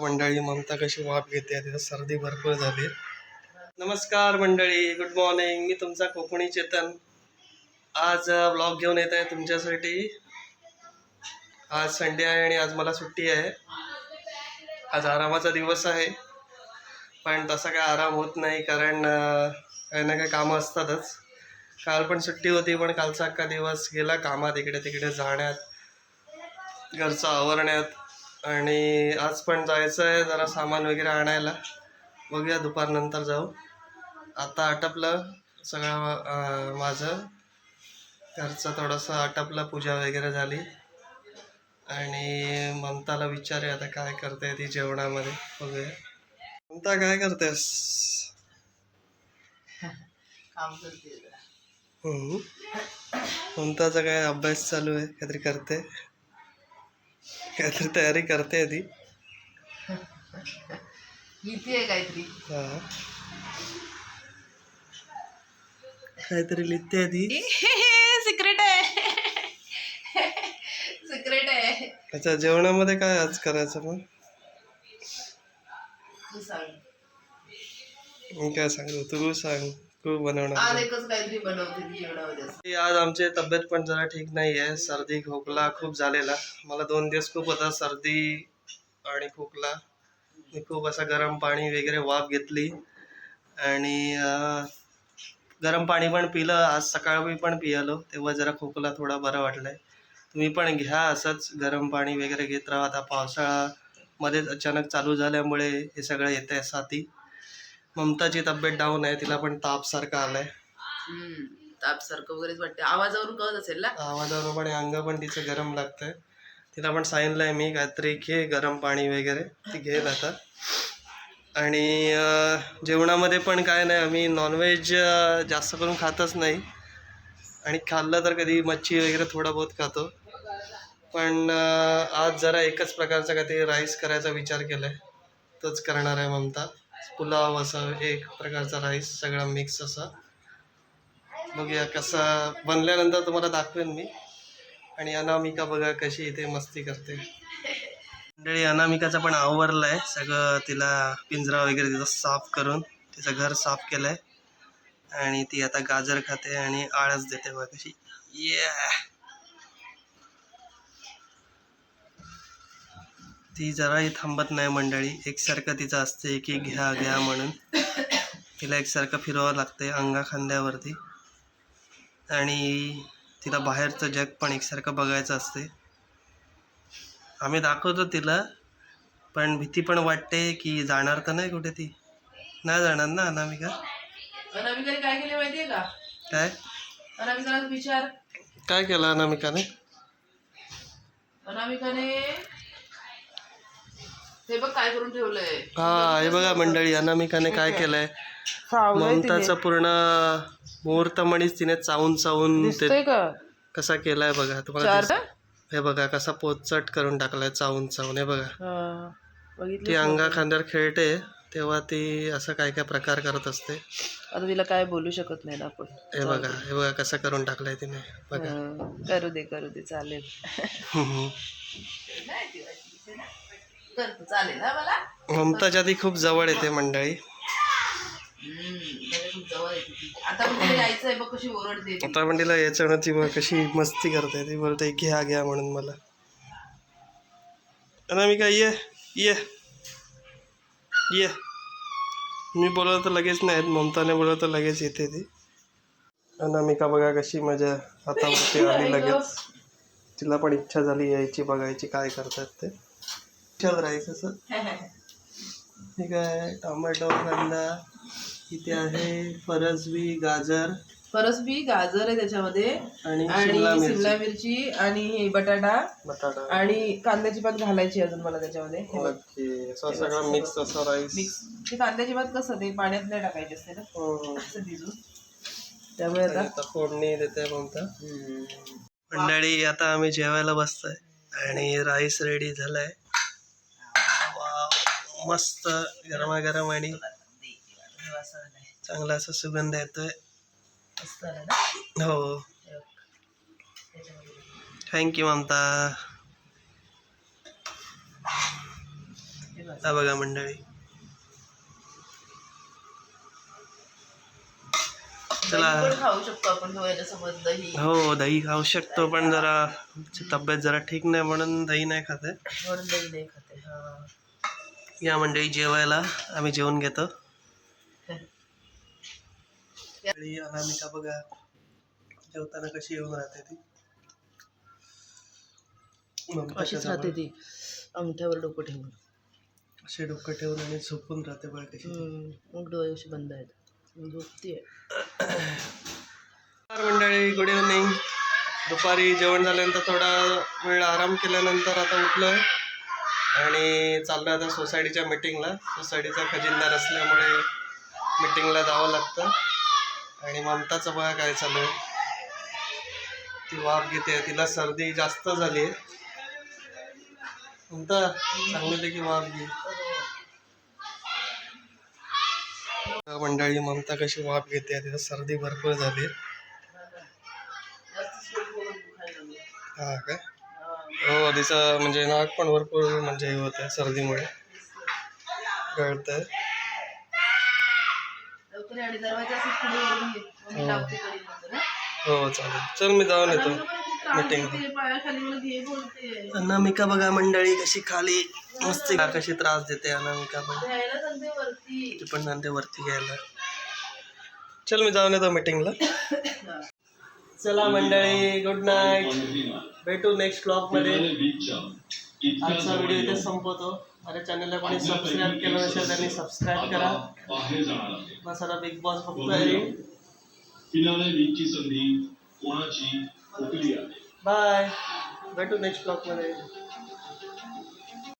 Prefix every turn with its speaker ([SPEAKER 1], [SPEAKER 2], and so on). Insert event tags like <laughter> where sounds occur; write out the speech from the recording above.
[SPEAKER 1] मंडळी ममता कशी वाफ घेते? तिथं सर्दी भरपूर झाली. नमस्कार मंडळी गुड मॉर्निंग मी तुमचा कोकणी चेतन. आज ब्लॉग घेऊन येत आहे तुमच्यासाठी. आज संडे आहे आणि आज मला सुट्टी आहे. आज आरामाचा दिवस आहे. पण तसा काय आराम होत नाही कारण काही ना काही कामं असतातच. काल पण सुट्टी होती पण कालचा अख्खा दिवस गेला कामात इकडे तिकडे जाण्यात घरचं आवरण्यात. आणि आज पण जायचं आहे जरा सामान वगैरे आणायला. बघूया दुपारनंतर जाऊ. आता आटपलं सगळं माझं. घरचं थोडंसं आटपलं पूजा वगैरे झाली. आणि ममताला विचारूया आता काय करते ती जेवणामध्ये. बघूया. ममता काय करतेस?
[SPEAKER 2] काम करते.
[SPEAKER 1] हम्म. ममताचा काय अभ्यास चालू आहे? काहीतरी करते? काहीतरी तयारी करते ती
[SPEAKER 2] लिहितीये काहीतरी.
[SPEAKER 1] हा. काहीतरी लिहिते ती
[SPEAKER 2] सिक्रेट आहे. सिक्रेट आहे.
[SPEAKER 1] अच्छा जेवणामध्ये काय आज करायचं मग?
[SPEAKER 2] तू सांग.
[SPEAKER 1] मी काय सांगू? तू सांग. तू बनवणार
[SPEAKER 2] आज एकच काहीतरी बनवते ती जेवणामध्ये असं.
[SPEAKER 1] ती आज आमची तब्येत पण जरा ठीक नाही आहे सर्दी खोकला खूप झालेला. मला दोन दिवस खूप होता सर्दी आणि खोकला. मी खूप असं गरम पाणी वगैरे वाफ घेतली. आणि अं, गरम पाणी पण पिलं. आज सकाळी पण पियालो. तेव्हा जरा खोकला थोडा बरा वाटलाय. तुम्ही पण घ्या असंच गरम पाणी वगैरे घेत राहा. आता पावसाळा मध्येच अचानक चालू झाल्यामुळे हे सगळं येतंय साथी. ममताची तब्येत डाऊन आहे तिला पण ताप सारखा आलाय.
[SPEAKER 2] ताप सारखं वगैरेच वाटते आवाजावरून कळत असेल ना?
[SPEAKER 1] आवाजावरून पण अंग पण तिचं गरम लागतंय. तिला पण सांगितलंय मी काहीतरी घे गरम पाणी वगैरे. ती घेईल आता. आणि जेवणामध्ये पण काय नाही आम्ही नॉनव्हेज जास्त करून खातच नाही. आणि खाल्लं तर कधी मच्छी वगैरे थोडा बहुत खातो. पण आज जरा एकच प्रकारचा काहीतरी राईस करायचा विचार केलाय. तोच करणार आहे ममता. पुलाव असं एक प्रकारचा राईस सगळा मिक्स असा. बघूया कसा बनल्यानंतर तुम्हाला दाखवेन मी. आणि अनामिका बघा कशी इथे मस्ती करते. मंडळी अनामिकाचं पण आवरलंय. सगळं तिला पिंजरा वगैरे तिथं साफ करून तिचं घर साफ केलंय. आणि ती आता गाजर खाते आणि आळस देते बघा कशी. ये ती जराही थांबत नाही मंडळी. एकसारखं तिचं असते की घ्या घ्या म्हणून. तिला एकसारखं फिरवावं लागते अंगा खांद्यावरती. आणि तिला बाहेरचं जग पण एकसारखं बघायचं असते आम्ही दाखवतो तिला पण भीती पण वाटते की जाणार तर नाही कुठे ती? नाही जाणार ना अनामिका?
[SPEAKER 2] अनामिकाने काय केले माहितीये का?
[SPEAKER 1] काय?
[SPEAKER 2] अनामिकाला विचार.
[SPEAKER 1] काय केलं अनामिकाने?
[SPEAKER 2] अनामिकाने ते बघ काय करून ठेवलंय.
[SPEAKER 1] हा हे बघा मंडळी अनामिकाने काय केलंय? ममताचं पूर्ण मुहूर्तमणीच तिने चावून चावून ते
[SPEAKER 2] का?
[SPEAKER 1] कसा केलाय बघा तुम्हाला हे बघा कसा पोचट करून टाकलाय चावून चावून हे बघा.
[SPEAKER 2] बघितलं
[SPEAKER 1] ती अंगा खांद्यावर खेळते तेव्हा ती असं काय काय प्रकार करत असते.
[SPEAKER 2] आता तिला काय बोलू शकत नाही ना आपण.
[SPEAKER 1] हे बघा हे बघा कसं करून टाकलंय तिने बघा.
[SPEAKER 2] हं, करू दे करू दे चालेल. करतो चालेल मला.
[SPEAKER 1] ममताच्या ती खूप जवळ येते मंडळी.
[SPEAKER 2] आता तिला यायचं आहे बघ कशी ओरडते ती.
[SPEAKER 1] आता पण तिला याच्यानं ती बघ कशी मस्ती करते ती. बोलते घ्या घ्या म्हणून मला. अनामिका ये ये ये. मी बोलवलं तर लगेच नाही येत, ममताने बोलवलं तर लगेच येते ती. अनामिका बघा कशी माझ्या हातावरती आली लगेच. तिला पण इच्छा झाली यायची बघायची काय करतात ते. इच्छाच राहायचं असं ठीक आहे टोमॅटो कांदा इथे आहे फरसबी गाजर।
[SPEAKER 2] फरसबी गाजर आहे त्याच्यामध्ये.
[SPEAKER 1] आणि शिमला
[SPEAKER 2] शिमला
[SPEAKER 1] मिरची
[SPEAKER 2] आणि हे बटाटा.
[SPEAKER 1] बटाटा.
[SPEAKER 2] आणि कांद्याची पात घालायची अजून मला त्याच्यामध्ये. हे बघ.
[SPEAKER 1] ओके. असं सगळं मिक्स असं राईस
[SPEAKER 2] मिक्स ते कांद्याची पात कसं ते पाण्यात नाही टाकायची असते ना? असं भिजून. त्यामुळे आता
[SPEAKER 1] आता फोडणी देते म्हणता. मंडळी आता आम्ही जेवायला बसतोय. आणि राईस रेडी झालाय. मस्त गरमागरम आणि चांगला असा सुगंध येतोय. हो. Thank you Mamata.
[SPEAKER 2] हा बघा
[SPEAKER 1] मंडळी. चला.
[SPEAKER 2] खाऊ शकतो आपण
[SPEAKER 1] हो दही खाऊ शकतो पण जरा तब्येत जरा ठीक नाही म्हणून दही नाही खात. या मंडळी जेवायला आम्ही जेवण घेतो. अनामिका बघा? जेवताना कशी येऊन राहते ती?
[SPEAKER 2] अशीच राहते ती. अंगठ्यावर डोकं ठेवून.
[SPEAKER 1] असे डोकं ठेवून आणि झोपून राहते बघा कशी.
[SPEAKER 2] मग डोळे असे बंद आहेत. झोपतीये
[SPEAKER 1] नमस्कार मंडळी गुड इव्हनिंग दुपारी जेवण झाल्यानंतर थोडा वेळ आराम केल्यानंतर आता उठलो आणि चाललो आता सोसायटीच्या मिटिंगला सोसायटीचा खजिनदार असल्यामुळे मिटिंगला जावं लागतं. आणि ममताचं बघा काय चालू आहे. ती वाफ घेते. तिला सर्दी जास्त झाली आहे. ममता चांगली की वाफ घे. मंडळी ममता कशी वाफ घेते? तिला सर्दी भरपूर झाली आहे. हा काय हो तिचं म्हणजे नाक पण भरपूर म्हणजे हे होत आहे सर्दीमुळे गळत
[SPEAKER 2] हं?
[SPEAKER 1] हो चालेल. चल मी जाऊन येतो.
[SPEAKER 2] बोलते.
[SPEAKER 1] अनामिका बघा मंडळी कशी खाली मस्त कशी त्रास देते अनामिका पण. ती पण आणते वरती घ्यायला. चल मी जाऊन येतो मीटिंगला <coughs> चला मंडळी गुड नाईट भेटू नेक्स्ट ब्लॉगमध्ये. आजचा व्हिडिओ इथे संपवतो. माझ्या चॅनलला कोणी सबस्क्राईब केलं नसेल त्यांनी सबस्क्राईब करा. मसाला बिग बॉस बघतोय बाय भेटू नेक्स्ट ब्लॉगमध्ये.